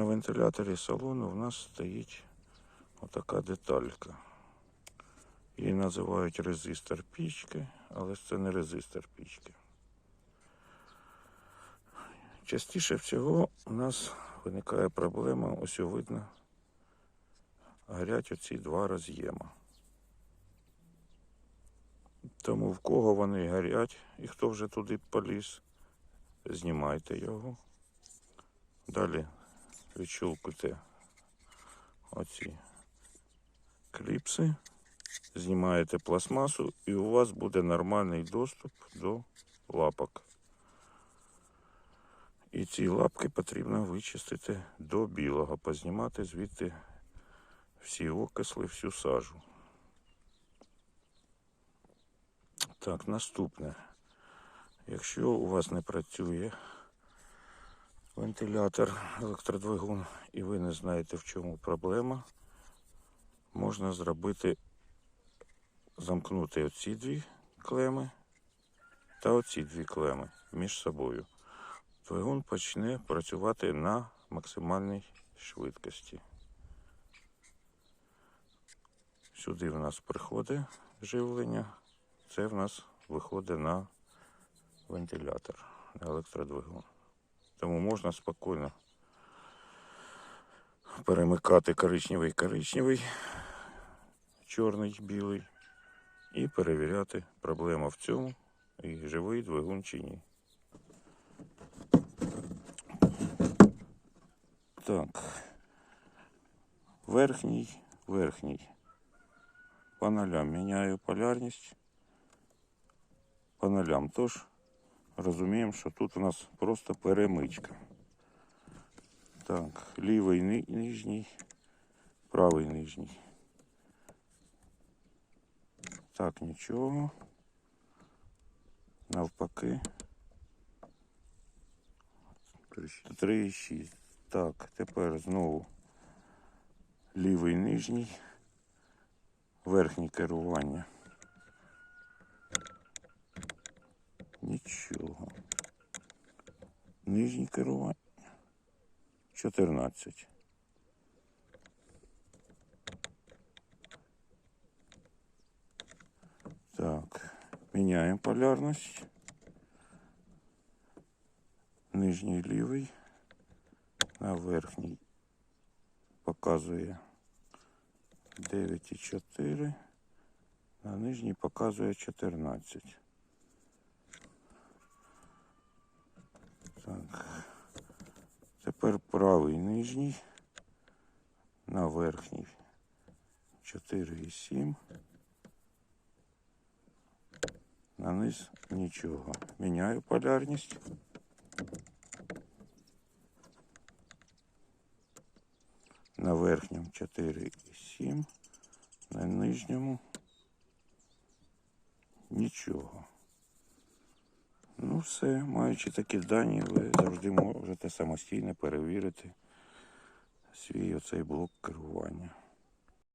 На вентиляторі салону в нас стоїть отака деталька. Її називають резистор пічки, але це не резистор пічки. Частіше всього у нас виникає проблема, ось видно, горять оці два роз'єма. Тому в кого вони горять і хто вже туди поліз, знімайте його. Далі відщолкуйте оці кліпси, знімаєте пластмасу і у вас буде нормальний доступ до лапок. І ці лапки потрібно вичистити до білого, познімати звідти всі окисли, всю сажу. Так, наступне. Якщо у вас не працює вентилятор, електродвигун, і ви не знаєте, в чому проблема, можна зробити, замкнути оці дві клеми та оці дві клеми між собою. Двигун почне працювати на максимальній швидкості. Сюди в нас приходить живлення, це в нас виходить на вентилятор, на електродвигун. Тому можна спокійно перемикати коричневий коричневий, чорний білий і перевіряти, проблема в цьому і живий двигун чи ні. Так. Верхній, верхній. По нолям міняю полярність. По. Тож розуміємо, що тут у нас просто перемичка. Так, лівий ни- нижній, правий нижній. Так, нічого. Навпаки. 3,6. Так, тепер знову лівий нижній, верхнє керування. Нічого. Нижнє керування. 14. Так, міняємо полярність. Нижній лівий на верхній показує 9,4, на нижній показує 14. Тепер правий нижній на верхній 4,7. На низ нічого. Міняю полярність. На верхньому 4,7, на нижньому нічого. Ну все, маючи такі дані, ви завжди можете самостійно перевірити свій оцей блок керування.